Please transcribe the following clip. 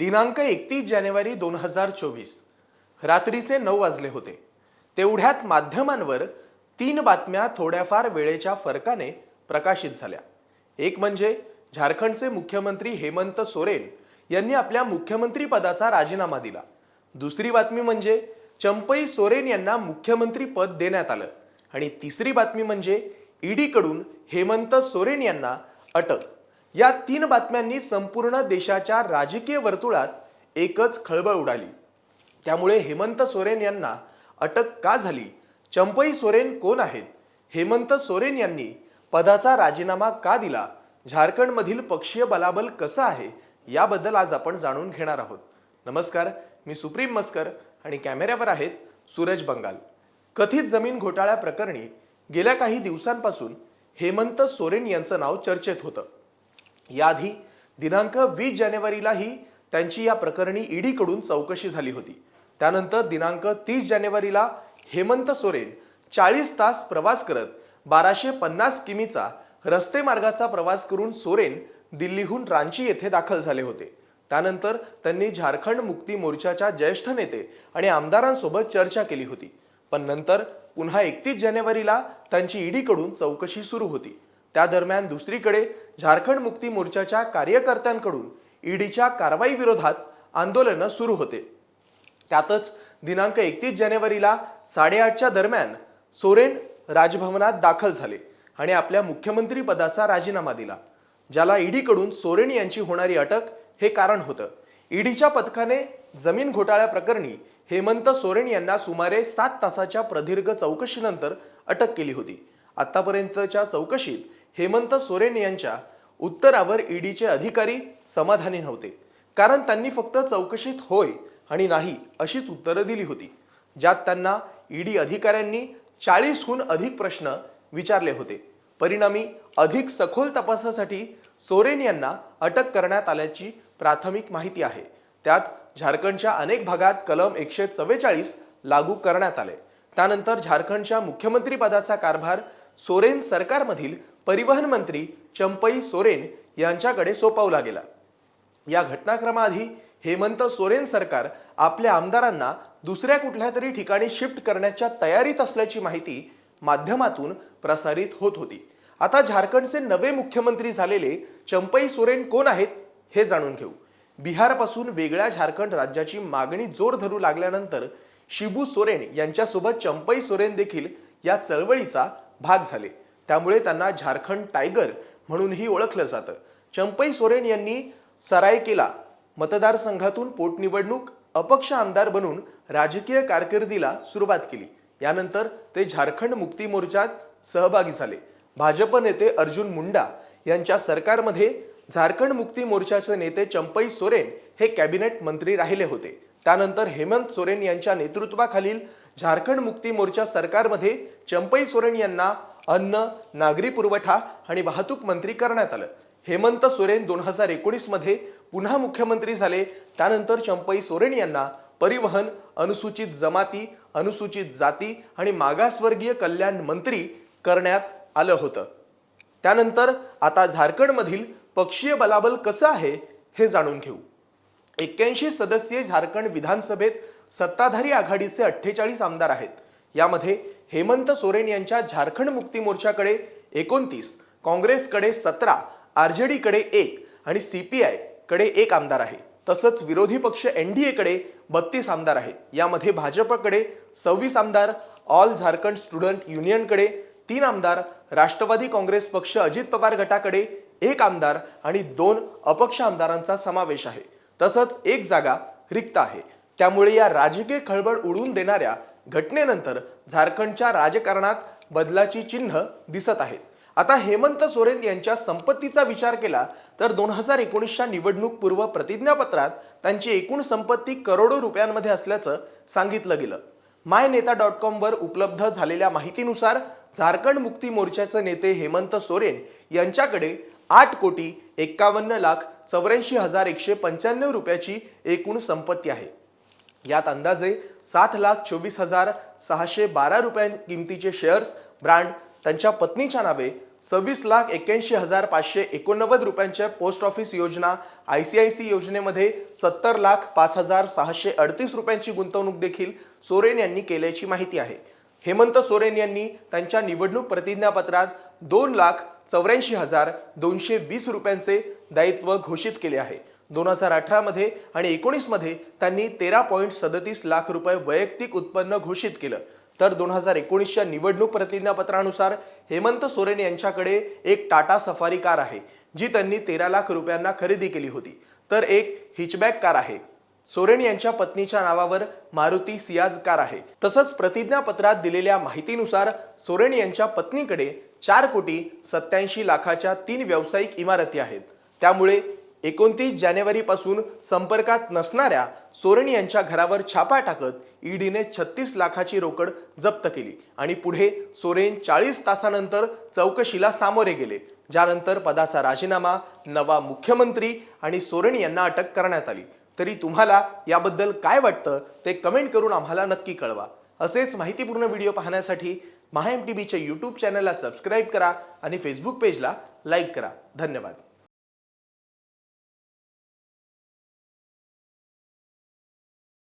दिनांक एकतीस जानेवारी दोन हजार चोवीस. रात्रीचे नऊ वाजले होते. तेवढ्यात माध्यमांवर तीन बातम्या थोड्याफार वेळेच्या फरकाने प्रकाशित झाल्या. एक म्हणजे झारखंडचे मुख्यमंत्री हेमंत सोरेन यांनी आपल्या मुख्यमंत्रीपदाचा राजीनामा दिला. दुसरी बातमी म्हणजे चंपई सोरेन यांना मुख्यमंत्री पद देण्यात आलं. आणि तिसरी बातमी म्हणजे ईडीकडून हेमंत सोरेन यांना अटक. या तीन बातम्यांनी संपूर्ण देशाच्या राजकीय वर्तुळात एकच खळबळ उडाली. त्यामुळे हेमंत सोरेन यांना अटक का झाली? चंपई सोरेन कोण आहेत? हेमंत सोरेन यांनी पदाचा राजीनामा का दिला? झारखंडमधील पक्षीय बलाबल कसं आहे? याबद्दल आज आपण जाणून घेणार आहोत. नमस्कार मी सुप्रीम मस्कर आणि कॅमेऱ्यावर आहेत सूरज बंगाल. कथित जमीन घोटाळ्या प्रकरणी गेल्या काही दिवसांपासून हेमंत सोरेन यांचं नाव चर्चेत होतं. याआधी दिनांक वीस जानेवारीलाही त्यांची या प्रकरणी ईडीकडून चौकशी झाली होती. त्यानंतर दिनांक तीस जानेवारीला हेमंत सोरेन चाळीस तास प्रवास करत बाराशे पन्नास किमीचा रस्ते मार्गाचा प्रवास करून सोरेन दिल्लीहून रांची येथे दाखल झाले होते. त्यानंतर त्यांनी झारखंड मुक्ती मोर्चाच्या ज्येष्ठ नेते आणि आमदारांसोबत चर्चा केली होती. पण नंतर पुन्हा एकतीस जानेवारीला त्यांची ईडीकडून चौकशी सुरू होती. त्या दरम्यान दुसरीकडे झारखंड मुक्ती मोर्चाच्या कार्यकर्त्यांकडून ईडीच्या कारवाई विरोधात आंदोलनं सुरू होते. त्यातच दिनांक एकतीस जानेवारीला साडेआठच्या दरम्यान सोरेन राजभवनात दाखल झाले आणि आपल्या मुख्यमंत्री पदाचा राजीनामा दिला ज्याला ईडीकडून सोरेन यांची होणारी अटक हे कारण होतं. ईडीच्या पथकाने जमीन घोटाळ्या प्रकरणी हेमंत सोरेन यांना सुमारे सात तासाच्या प्रदीर्घ चौकशीनंतर अटक केली होती. आतापर्यंतच्या चौकशीत हेमंत सोरेन यांच्या उत्तरावर ईडीचे अधिकारी समाधानी नव्हते. कारण त्यांनी फक्त चौकशीत होय आणि नाही अशीच उत्तरं दिली होती. ज्यात त्यांना ईडी अधिकाऱ्यांनी चाळीसहून अधिक प्रश्न विचारले होते. परिणामी अधिक सखोल तपासासाठी सोरेन यांना अटक करण्यात आल्याची प्राथमिक माहिती आहे. त्यात झारखंडच्या अनेक भागात कलम एकशे चव्वेचाळीस लागू करण्यात आले. त्यानंतर झारखंडच्या मुख्यमंत्रीपदाचा कारभार सोरेन सरकारमधील परिवहन मंत्री चंपई सोरेन यांच्याकडे सोपवला गेला. या घटनाक्रमाआधी हेमंत सोरेन सरकार आपल्या आमदारांना दुसऱ्या कुठल्या तरी ठिकाणी शिफ्ट करण्याच्या तयारीत असल्याची माहिती माध्यमातून प्रसारित होत होती. आता झारखंडचे नवे मुख्यमंत्री झालेले चंपई सोरेन कोण आहेत हे जाणून घेऊ. बिहारपासून वेगळ्या झारखंड राज्याची मागणी जोर धरू लागल्यानंतर शिबू सोरेन यांच्यासोबत चंपई सोरेन देखील या चळवळीचा भाग झाले. त्यामुळे त्यांना झारखंड टायगर म्हणूनही ओळखलं जातं. चंपई सोरेन यांनी सरायकेला मतदारसंघातून पोटनिवडणूक अपक्ष आमदार बनून राजकीय कारकिर्दीला सुरुवात केली. यानंतर ते झारखंड मुक्ती मोर्चात सहभागी झाले. भाजप नेते अर्जुन मुंडा यांच्या सरकारमध्ये झारखंड मुक्ती मोर्चाचे नेते चंपई सोरेन हे कॅबिनेट मंत्री राहिले होते. त्यानंतर हेमंत सोरेन यांच्या नेतृत्वाखालील झारखंड मुक्ती मोर्चा सरकारमध्ये चंपई सोरेन यांना अन्न नागरी पुरवठा आणि वाहतूक मंत्री करण्यात आलं. हेमंत सोरेन दोन हजार एकोणीसमध्ये पुन्हा मुख्यमंत्री झाले. त्यानंतर चंपई सोरेन यांना परिवहन अनुसूचित जमाती अनुसूचित जाती आणि मागासवर्गीय कल्याण मंत्री करण्यात आलं होतं. त्यानंतर आता झारखंडमधील पक्षीय बलाबल कसं आहे हे जाणून घेऊ. एक्क्याऐंशी सदस्यीय झारखंड विधानसभेत सत्ताधारी आघाडीचे अठ्ठेचाळीस आमदार आहेत. यामध्ये हेमंत सोरेन यांच्या झारखंड मुक्ती मोर्चाकडे एकोणतीस काँग्रेसकडे सतरा आरजेडीकडे एक आणि सी पी आयकडे एक आमदार आहे. तसंच विरोधी पक्ष एनडीएकडे बत्तीस आमदार आहेत. यामध्ये भाजपकडे सव्वीस आमदार ऑल झारखंड स्टुडंट युनियनकडे तीन आमदार राष्ट्रवादी काँग्रेस पक्ष अजित पवार गटाकडे एक आमदार आणि दोन अपक्ष आमदारांचा समावेश आहे. तसंच एक जागा रिक्त आहे. त्यामुळे या राजकीय खळबळ उडवून देणाऱ्या घटनेनंतर झारखंडच्या राजकारणात बदलाची चिन्ह दिसत आहेत. आता हेमंत सोरेन यांच्या संपत्तीचा विचार केला तर दोन हजार एकोणीसच्या निवडणूक पूर्व प्रतिज्ञापत्रात त्यांची एकूण संपत्ती करोडो रुपयांमध्ये असल्याचं सांगितलं गेलं. माय नेता डॉट कॉमवर उपलब्ध झालेल्या माहितीनुसार झारखंड मुक्ती मोर्चाचे नेते हेमंत सोरेन यांच्याकडे आठ कोटी एक्कावन्न लाख चौऱ्याऐंशी हजार एकशे पंच्याण्णव रुपयाची एकूण संपत्ती आहे. यात अंदाजे सात लाख चोवीस हजार सहाशे बारा रुपयां किमतीचे शेअर्स ब्रँड त्यांच्या पत्नीच्या नावे सव्वीस लाख एक्क्याऐंशी हजार पाचशे एकोणनव्वद रुपयांच्या पोस्ट ऑफिस योजना आय सी आय सी योजनेमध्ये सत्तर लाख पाच हजार सहाशे अडतीस रुपयांची गुंतवणूक देखील सोरेन यांनी केल्याची माहिती आहे. हेमंत सोरेन यांनी त्यांच्या निवडणूक प्रतिज्ञापत्रात दोन लाख चौऱ्याऐंशी हजार दोनशे वीस रुपयांचे दायित्व घोषित केले आहे. दोन हजार अठरामध्ये आणि एकोणीसमध्ये त्यांनी तेरा पॉईंट सदतीस लाख रुपये वैयक्तिक उत्पन्न घोषित केलं. तर दोन हजार एकोणीसच्या निवडणूक प्रतिज्ञापत्रानुसार हेमंत सोरेन यांच्याकडे एक टाटा सफारी कार आहे जी त्यांनी तेरा लाख रुपयांना खरेदी केली होती. तर एक हिचबॅक कार आहे. सोरेन यांच्या पत्नीच्या नावावर मारुती सियाज कार आहे. तसंच प्रतिज्ञापत्रात दिलेल्या माहितीनुसार सोरेन यांच्या पत्नीकडे चार कोटी सत्याऐंशी लाखाच्या तीन व्यावसायिक इमारती आहेत. त्यामुळे एकोणतीस जानेवारीपासून संपर्कात नसणाऱ्या सोरेन यांच्या घरावर छापा टाकत ईडीने छत्तीस लाखाची रोकड जप्त केली आणि पुढे सोरेन चाळीस तासानंतर चौकशीला सामोरे गेले. ज्यानंतर पदाचा राजीनामा नवा मुख्यमंत्री आणि सोरेन यांना अटक करण्यात आली. तरी तुम्हाला याबद्दल काय वाटतं ते कमेंट करून आम्हाला नक्की कळवा. असेच माहितीपूर्ण व्हिडिओ पाहण्यासाठी महा एम टी बीच्या यूट्यूब चॅनलला सबस्क्राईब करा आणि फेसबुक पेजला लाईक करा. धन्यवाद.